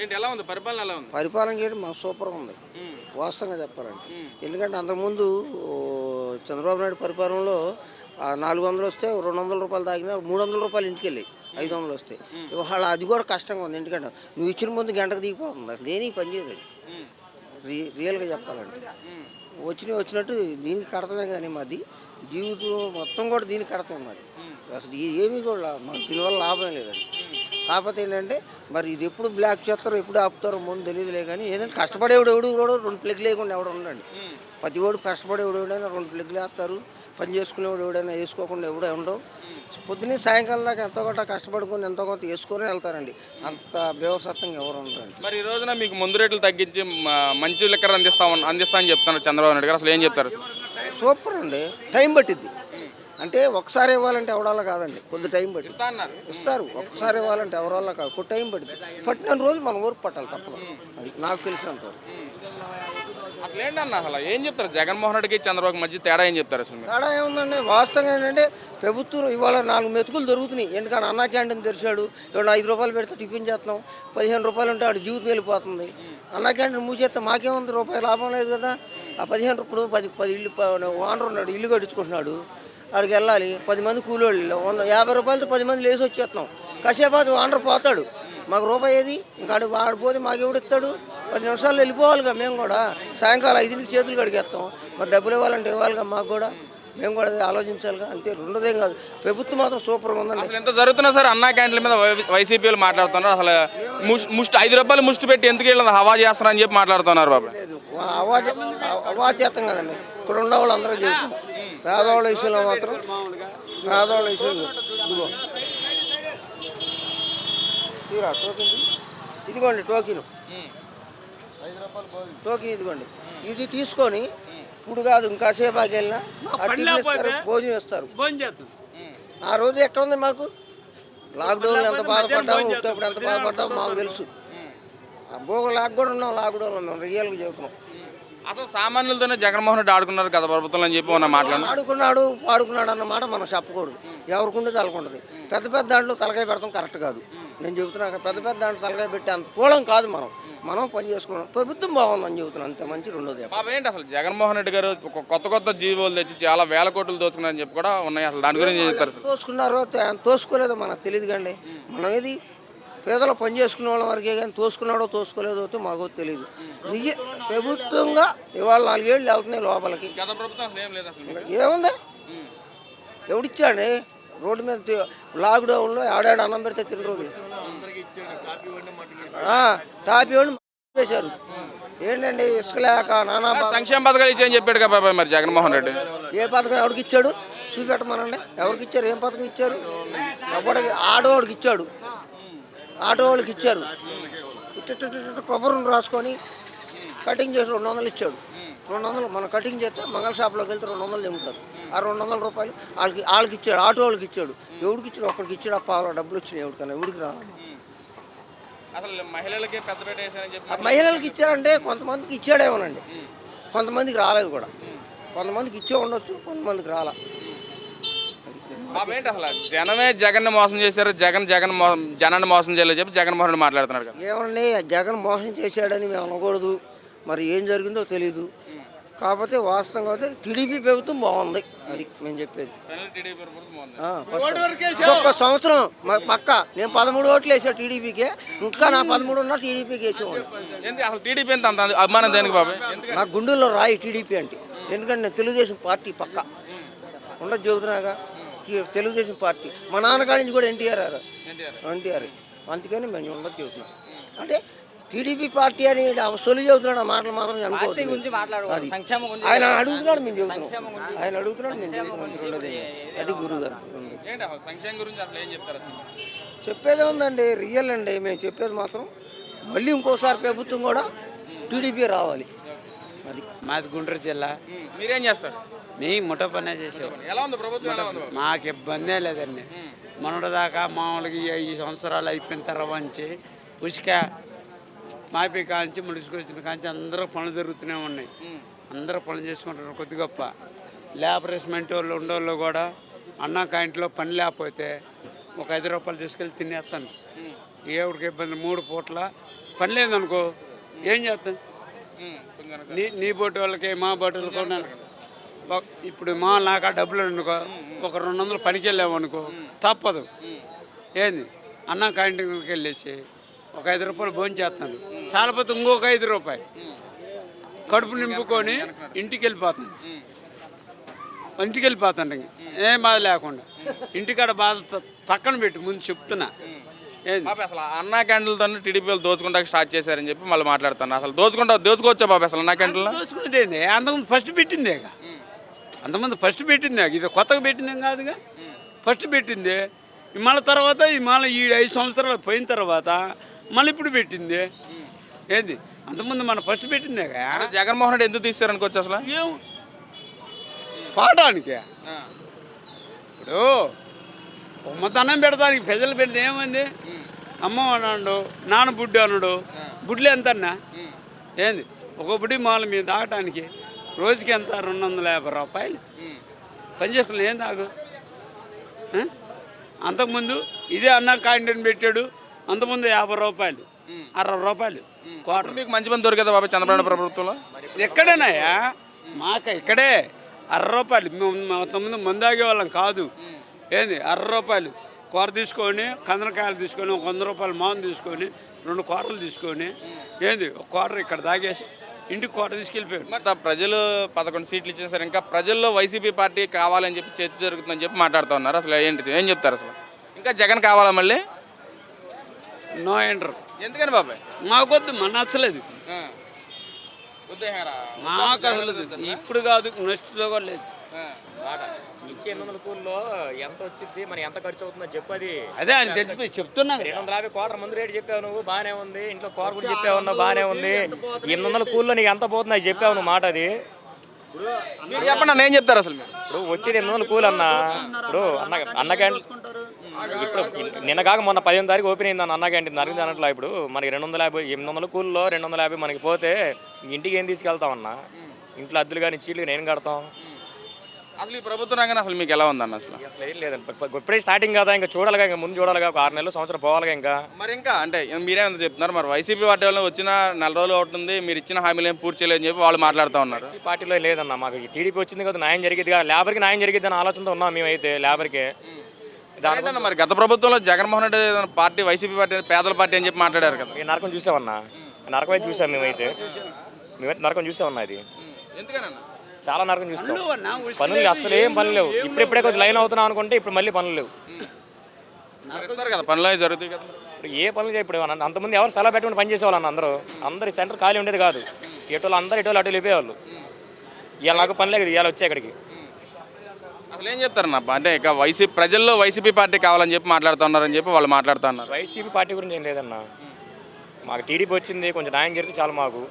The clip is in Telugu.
ఏంటి ఎలా ఉంది? పరిపాలన ఎలా ఉంది? పరిపాలన చేయడం మాకు సూపర్గా ఉంది. వాస్తవంగా చెప్పాలంటే. ఎందుకంటే అంతకుముందు చంద్రబాబు నాయుడు పరిపాలనలో నాలుగు వందలు వస్తే రెండు వందల రూపాయలు తాగినా మూడు వందల రూపాయలు ఇంటికి వెళ్ళి ఐదు వందలు వస్తే. ఇవాళ అది కూడా కష్టంగా ఉంది. ఎందుకంటే నువ్వు ఇచ్చిన ముందు గంటకు దిగిపోతుంది. అసలు దేనికి పని. ఉమ్. రి రియల్గా చెప్పాలంటే. వచ్చినవి వచ్చినట్టు దీనికి కడతమే కానీ మాది. జీవితం మొత్తం కూడా దీనికి కడతాం మరి అసలు ఏమీ కూడా మాకు దీనివల్ల లాభం లేదండి. కాకపోతే ఏంటంటే మరి ఇది ఎప్పుడు బ్లాక్ చేస్తారో ఎప్పుడు ఆపుతారో ముందు తెలియదులే కానీ ఏదైనా కష్టపడేవాడు ఎవడు కూడా రెండు ప్లెగ్ లేకుండా ఎవడు ఉండండి. ప్రతి వాడు కష్టపడేవాడు ఎవడైనా రెండు ప్లెగ్లు వేస్తారు. పని చేసుకునేవాడు ఎవడైనా వేసుకోకుండా ఎవడే ఉండవు పొద్దున్నే సాయంకాలం దాకా ఎంతో కొంత కష్టపడుకొని ఎంతో కొంత వేసుకొని వెళ్తారండి. అంత బేవసత్తంగా ఎవరు ఉండరండి. మరి ఈ రోజున మీకు ముందు రేట్లు తగ్గించి మంచి లిక్కర్ అందిస్తామని అందిస్తా అని చెప్తున్నారు చంద్రబాబు నాయుడు గారు. అసలు ఏం చెప్తారు? సూపర్ అండి. టైం పట్టిద్ది. అంటే ఒకసారి ఇవ్వాలంటే ఎవడాల కాదండి. కొద్ది టైం అన్నారు. ఇస్తారు. ఒక్కసారి ఇవ్వాలంటే ఎవరి కాదు. కొద్ది టైం పడుతుంది. పట్టిన రోజు మన ఊరికి పట్టాలి తప్పదు. అది నాకు తెలిసినంత వరకు. అసలు ఏంటన్న అసలు? ఏం చెప్తారు? జగన్మోహన్ రెడ్డికి చంద్రబాబు మధ్య తేడా ఏం చెప్తారు అసలు తేడా ఏముందండి? వాస్తవంగా ఏంటంటే ప్రభుత్వం ఇవాళ నాలుగు మెతుకులు దొరుకుతున్నాయి. ఎందుకంటే అన్నా క్యాంటీన్ తెరిచాడు. ఇవాళ ఐదు రూపాయలు పెడితే టిఫిన్ చేస్తున్నాం. పదిహేను రూపాయలు ఉంటే ఆడు జీవితం వెళ్ళిపోతుంది. అన్నా క్యాంటీన్ మూసేస్తే మాకేముంది? రూపాయి లాభం లేదు కదా. ఆ పదిహేను రూపాయలు పది పది ఇల్లు ఓనర్ ఉన్నాడు. ఇల్లు కట్టించుకుంటున్నాడు. ఆడికి వెళ్ళాలి. పది మంది కూలోళ్ళు వంద యాభై రూపాయలతో పది మంది లేచి వచ్చేస్తున్నాం. కాసేపు అది ఓనర్ పోతాడు. మాకు రూపాయి ఏది? ఇంకా ఆడు వాడు పోతే మాకు ఎవడు ఇస్తాడు? పది నిమిషాలు వెళ్ళిపోవాలిగా మేము కూడా. సాయంకాలం ఐదింటికి చేతులు కడిగేస్తాం. మరి డబ్బులు ఇవ్వాలంటే ఇవ్వాలిగా మాకు కూడా. మేము కూడా అది ఆలోచించాలిగా. అంతే రెండోదేం కాదు. ప్రభుత్వం మాత్రం సూపర్గా ఉందండి. అసలు ఎంత జరుగుతున్నా సరే అన్నా క్యాంటీన్ల మీద వై- వైసీపీలు మాట్లాడుతున్నారు. అసలు ముష్ ముష్టి ఐదు రూపాయలు ముష్టి పెట్టి ఎందుకు వీళ్ళని హవా చేస్తారని చెప్పి మాట్లాడుతున్నారు బాబు. లేదు అవాచ అవాచేతం కదండి. ఇక్కడ ఉన్న వాళ్ళు అందరూ పేదవాళ్ళ విషయంలో మాత్రం పేదవాళ్ళ విషయంలో. ఇదిగో. తీరా టోకెన్. ఇదిగోండి టోకెన్ టోకెన్ ఇదిగోండి. ఇది తీసుకొని ఇప్పుడు కాదు ఆగి వెళ్ళినా భోజనం ఇస్తారు. ఆ రోజు ఎక్కడ ఉంది మాకు? లాక్డౌన్ ఎంత బాధపడ్డాము ఉట్టేప్పుడు ఎంత బాధపడ్డాము మాకు తెలుసు. ఆ భోగ లాక్ కూడా ఉన్నాం లాక్డౌన్లో మేము రియల్గా చెబుతున్నాం. అసలు సామాన్యులతోనే జగన్మోహన్ రెడ్డి ఆడుకున్నారు కదా ప్రభుత్వం అని చెప్పి మాట్లాడు ఆడుకున్నాడు పాడుకున్నాడు అన్న మాట మనం చెప్పకూడదు. ఎవరికి ఉండేది తలకుంటుంది పెద్ద పెద్ద దాంట్లో తలకాయ పెడతాం కరెక్ట్ కాదు. నేను చెబుతున్నా పెద్ద పెద్ద దాంట్లో తలకాయ పెట్టి అంత కూలం కాదు మనం. మనం పని చేసుకున్నాం. ప్రభుత్వం బాగుందని చెబుతున్నాం అంతే మంచి రెండోది బాబు ఏంటి అసలు జగన్మోహన్ రెడ్డి గారు కొత్త కొత్త జీవోలు తెచ్చి చాలా వేల కోట్లు దోచుకున్నారని చెప్పి కూడా ఉన్నాయి అసలు దాని గురించి చెప్తారు? తోసుకున్నారో తోసుకోలేదో మనకు తెలియదు కండి మనం ఏది పేదలు పని చేసుకునే వాళ్ళ వరకే కానీ తోసుకున్నాడో తోసుకోలేదో అయితే మాకు తెలియదు రియ ప్రభుత్వంగా ఇవాళ నాలుగేళ్ళు వెళ్తున్నాయి లోపలికి. ఏముంది? ఎవడిచ్చాడు? రోడ్డు మీద లాక్డౌన్లో ఆడాడు అన్నం పెడితే తిన్న రోజులు ఆ, టాపీ వాడిని వేశారు. ఏంటండి ఇసుక లేక నానా సంక్షేమ పథకాలు ఇచ్చాయని చెప్పాడు కదా బాబాయ్ మరి జగన్మోహన్ రెడ్డి. ఏ పథకం ఎవరికి ఇచ్చాడు? చూపెట్టమనండి. ఎవరికి ఇచ్చారు? ఏం పథకం ఇచ్చారు? ఎవరికి ఆడవాడికి ఇచ్చాడు. ఆటో వాళ్ళకి ఇచ్చారు. కొబ్బరిని రాసుకొని కటింగ్ చేసి రెండు వందలు ఇచ్చాడు రెండు వందలు మనం కటింగ్ చేస్తే మంగళ షాప్లోకి వెళ్తే రెండు వందలు తెమ్ముతారు ఆ రెండు వందల రూపాయలు వాళ్ళకి వాళ్ళకి ఇచ్చాడు ఆటో వాళ్ళకి ఇచ్చాడు ఎవడికి ఇచ్చాడు ఒక్కడికి ఇచ్చాడు ఆ పావులో డబ్బులు వచ్చినాయి ఎవరికైనా ఎవడికి రావాలి అసలు మహిళలకి పెద్దపేట వేసారని ఇచ్చారంటే కొంతమందికి ఇచ్చాడేమోనండి కొంతమందికి రాలేదు కూడా కొంతమందికి ఇచ్చే ఉండొచ్చు కొంతమందికి రాలా ఏంటి అసలు? జనమే జగన్ మోసం చేశారు జగన్ జగన్ మోసం జనాన్ని మోసం చేయలేదు చెప్పి జగన్మోహన్ రెడ్డి మాట్లాడుతున్నాడు కదా. ఏమండి జగన్ మోసం చేశాడని మేము అనకూడదు. మరి ఏం జరిగిందో తెలియదు కాకపోతే వాస్తవంగా అయితే టీడీపీ ప్రభుత్వం బాగుంది. అది మేము చెప్పేది. ఆ, ఒక్క సంవత్సరం మ- పక్క. నేను పదమూడు ఓట్లు వేసా టీడీపీకే. ఇంకా నా పదమూడు ఉన్నా టీడీపీకి వేసేవాడు ఏంటి అసలు టీడీపీ ఎంత అంత అభిమానం దేనికి బాబు? ఎందుకు నా గుండెల్లో రాయి టీడీపీ అంటే. ఎందుకంటే నేను తెలుగుదేశం పార్టీ పక్క. ఉండదు చెబుతున్నాగా. తెలుగుదేశం పార్టీ. మా నాన్నగాడి నుంచి కూడా ఎన్టీఆర్ ఎన్టీఆర్. ఎన్టీఆర్. అందుకని మేము ఉండదు చెబుతున్నాం. అంటే టీడీపీ పార్టీ అని సొలి చెబుతున్నాడు ఆ మాటలు మాత్రం అనుకోవద్దు అది. ఆయన అడుగుతున్నాడు మేము చెబుతున్నాం. ఆయన అడుగుతున్నాడు మేము చెబుతున్నాం. అది గురువు గారు ఏంటి అసలు సంక్షేమం గురించి అసలు ఏం చెప్తారు అసలు? చెప్పేదే ఉందండి రియల్ అండి. మేము చెప్పేది మాత్రం మళ్ళీ ఇంకోసారి ప్రభుత్వం కూడా టీడీపీ రావాలి. అది. మాది గుంటూరు జిల్లా. మీరేం చేస్తారు? మీ ముఠ పనే చేసావు. ఎలా ఉంది ప్రభుత్వం ఎలా ఉంది? బాబు? మాకు ఇబ్బందే లేదండి. మొన్నటిదాకా మామూలుగా ఈ- సంవత్సరాలు అయిపోయిన తర్వాత నుంచి ఉసుక మాపి కాంచి ముడుచుకొచ్చిన కాంచి అందరూ పనులు జరుగుతూనే ఉన్నాయి. అందరూ పనులు చేసుకుంటున్నారు కొద్ది గొప్ప. లేబరేస్మెంట్ వాళ్ళు ఉండేవాళ్ళు కూడా అన్న కాయింట్లో పని లేకపోతే ఒక ఐదు రూపాయలు తీసుకెళ్ళి తినేస్తాను. ఎవరికి ఇబ్బంది? మూడు పూట్ల పని లేదనుకో ఏం చేస్తాం? నీ నీ బోటు వాళ్ళకి మా బోటు వాళ్ళకి ఇప్పుడు మా నాకు ఆ డబ్బులు అనుకో ఒక రెండు వందలు పనికి వెళ్ళాము అనుకో తప్పదు. ఏంది? అన్న క్యాంటీన్కి వెళ్ళేసి ఒక ఐదు రూపాయలు భోజనం చేస్తాను. సాలపోతే ఇంకొక ఐదు రూపాయలు. కడుపు నింపుకొని ఇంటికి వెళ్ళిపోతాను. ఇంటికి వెళ్ళిపోతాను. ఇంక. ఏం బాధ లేకుండా. ఇంటికాడ బాధ పక్కన పెట్టి ముందు చెప్తున్నా. అసలు అన్నా క్యాండిల్తో టీడీపీ వాళ్ళు దోచుకుంటా స్టార్ట్ చేశారని చెప్పి మళ్ళీ మాట్లాడుతాను అసలు దోచుకుంటా దోచుకోవచ్చా బాబు అసలు అన్నా క్యాండిల్లో దోసుకునేది ఏంది? అంతకుముందు ఫస్ట్ పెట్టిందేగా అంతకుముందు ఫస్ట్ పెట్టిందే ఇది కొత్తగా పెట్టిందేం కాదుగా. ఫస్ట్ పెట్టింది. మళ్ళీ తర్వాత ఈ మళ్ళీ ఈ ఐదు సంవత్సరాలు పోయిన తర్వాత మళ్ళీ ఇప్పుడు పెట్టింది. ఏంది? అంతకుముందు మన ఫస్ట్ పెట్టిందేగా? అంటే జగన్మోహన్ రెడ్డి ఎందుకు తీస్తారనుకోవచ్చు అసలు? ఏం? పాడడానికి ఇప్పుడు ఉమ్మతనం పెడతానికి ప్రజలు పెడితే ఏమైంది? అమ్మ అన్నాడు నాన్న బుడ్డి అన్నాడు. బుడ్లు ఎంత అన్నా ఏంది? ఒక బుడ్డి మాల మీద తాగటానికి రోజుకి ఎంత? రెండు వందల యాభై రూపాయలు. పని చేసుకుని ఏం తాగు? అంతకుముందు ఇదే అన్న క్యాంటీన్ పెట్టాడు అంతకుముందు యాభై రూపాయలు అరవై రూపాయలు. క్వార్టర్ మీకు మంచి పని దొరికేదా బాబు చంద్రబాబు ప్రభుత్వంలో? ఎక్కడేనాయా మాక ఇక్కడే అర్ర రూపాయలు. మేము ముందు మందాగే వాళ్ళం కాదు. ఏంది? అర్ర రూపాయలు. కూర తీసుకొని కందనకాయలు తీసుకొని ఒక వంద రూపాయలు మామూలు తీసుకొని రెండు కూరలు తీసుకొని ఏంది? ఒక కూర ఇక్కడ తాగేసి ఇంటికి కూర తీసుకెళ్ళిపోయారు మరి తా- ప్రజలు పదకొండు సీట్లు ఇచ్చేసారు. ఇంకా ప్రజల్లో వైసీపీ పార్టీ కావాలని చెప్పి చర్చ జరుగుతుందని చెప్పి మాట్లాడుతూ ఉన్నారు. అసలు ఏంటి ఏం చెప్తారు అసలు? ఇంకా జగన్ కావాలా మళ్ళీ? No enter. ఎందుకని బాబాయ్? మాకొద్దు మన నచ్చలేదు? మాకు అసలు ఇప్పుడు కాదు నెక్స్ట్లో కూడా లేదు. ఆ. ఇచ్చే ఎనిమిది వందల కూల్లో ఎంత వచ్చింది మరి ఎంత ఖర్చు అవుతుందో చెప్పు అది. అదే ఆయన తెలిసిపోయి చెప్తున్నా. రెండు వందల యాభై కోటర్ ముందు రేటు చెప్పావు నువ్వు బాగానే ఉంది. ఇంట్లో కూర కూడా చెప్పావు ఉన్నావు బాగానే ఉంది. ఎనిమిది వందల కూల్లో నీకు ఎంత పోతుంది అది చెప్పావు నువ్వు మాట అది. మీరు చెప్పండి అన్న ఏం చెప్తారు అసలు మీరు? ఇప్పుడు వచ్చేది ఎనిమిది వందల కూల్ అన్న. ఇప్పుడు అన్న అన్న క్యాంటీన్ ఇప్పుడు నిన్న కాక మొన్న పదిహేను తారీఖు ఓపెన్ అయింది అన్న అన్న క్యాంటీన్ అరిగింది అన్నట్లు ఇప్పుడు మనకి రెండు వందల యాభై ఎనిమిది వందల కూల్లో రెండు వందల యాభై మనకి పోతే ఇంటికి ఏం తీసుకెళ్తాం అన్న? ఇంట్లో అద్దెలు కానీ చీట్లు ఏం కడతాం? అసలు ఈ ప్రభుత్వ రంగం అసలు మీకు ఎలా ఉందన్న అసలు? అసలు ఏం లేదండి. ఇప్ప- ఇప్ప- ఇప్పుడే స్టార్టింగ్ కదా ఇంకా చూడాలిగా ఇంకా ముందు చూడాలిగా ఒక ఆరు నెలలు సంవత్సరం పోవాలిగా ఇంకా. మరి ఇంకా అంటే మీరే ఎంత చెప్తున్నారు? మరి వైసీపీ పార్టీ వాళ్ళు వచ్చిన నెల రోజులు అవుతుంది మీరు ఇచ్చిన హామీలు ఏం పూర్తి చేయలేదని చెప్పి వాళ్ళు మాట్లాడుతూ ఉన్నారు. ఈ పార్టీలో లేదన్న మాకు ఈ టీడీపీ వచ్చింది కదా న్యాయం జరిగేది కదా లేబర్కి న్యాయం జరిగేది అని ఆలోచనతో ఉన్నాం మేమైతే లేబర్కి. దాని ఏంటన్నా మరి గత ప్రభుత్వంలో Jaganmohan Reddy party YCP party పేదల పార్టీ అని చెప్పి మాట్లాడారు కదా. ఈ నరకం చూసామన్నా నరకం అయితే చూసాం మేమైతే. మేమైతే నరకం చూసామన్నా ఇది ఎందుకనన్నా? చాలా నరకం చూస్తాం. పనులు అసలు ఏం పనులు లేవు. ఇప్పుడిప్పుడే కొద్ది లైన్ అవుతున్నాం అనుకుంటే ఇప్పుడు మళ్ళీ పనులు లేవు. కదా పనులు అవి జరుగుతాయి కదా. ఇప్పుడు ఏ పనులు చేయ- ఇప్పుడు అన్న- అంతమంది ఎవరు సెలవు పెట్టుకుని పని చేసేవాళ్ళు అందరూ. అందరు సెంటర్ ఖాళీ ఉండేది కాదు. ఎటోళ్ళు అందరు ఎటోళ్ళు అటు వెళ్ళిపోయేవాళ్ళు. ఇవాళ నాకు పని లేదు ఇవాళ వచ్చే ఇక్కడికి. అసలు ఏం చెప్తారన్న? అంటే ఇక వైసీపీ ప్రజల్లో వైసీపీ పార్టీ కావాలని చెప్పి మాట్లాడుతున్నారని చెప్పి వాళ్ళు మాట్లాడుతున్నారు వైసీపీ పార్టీ గురించి ఏం లేదన్న. మాకు టీడీపీ వచ్చింది కొంచెం న్యాయం జరిగితే చాలు మాకు.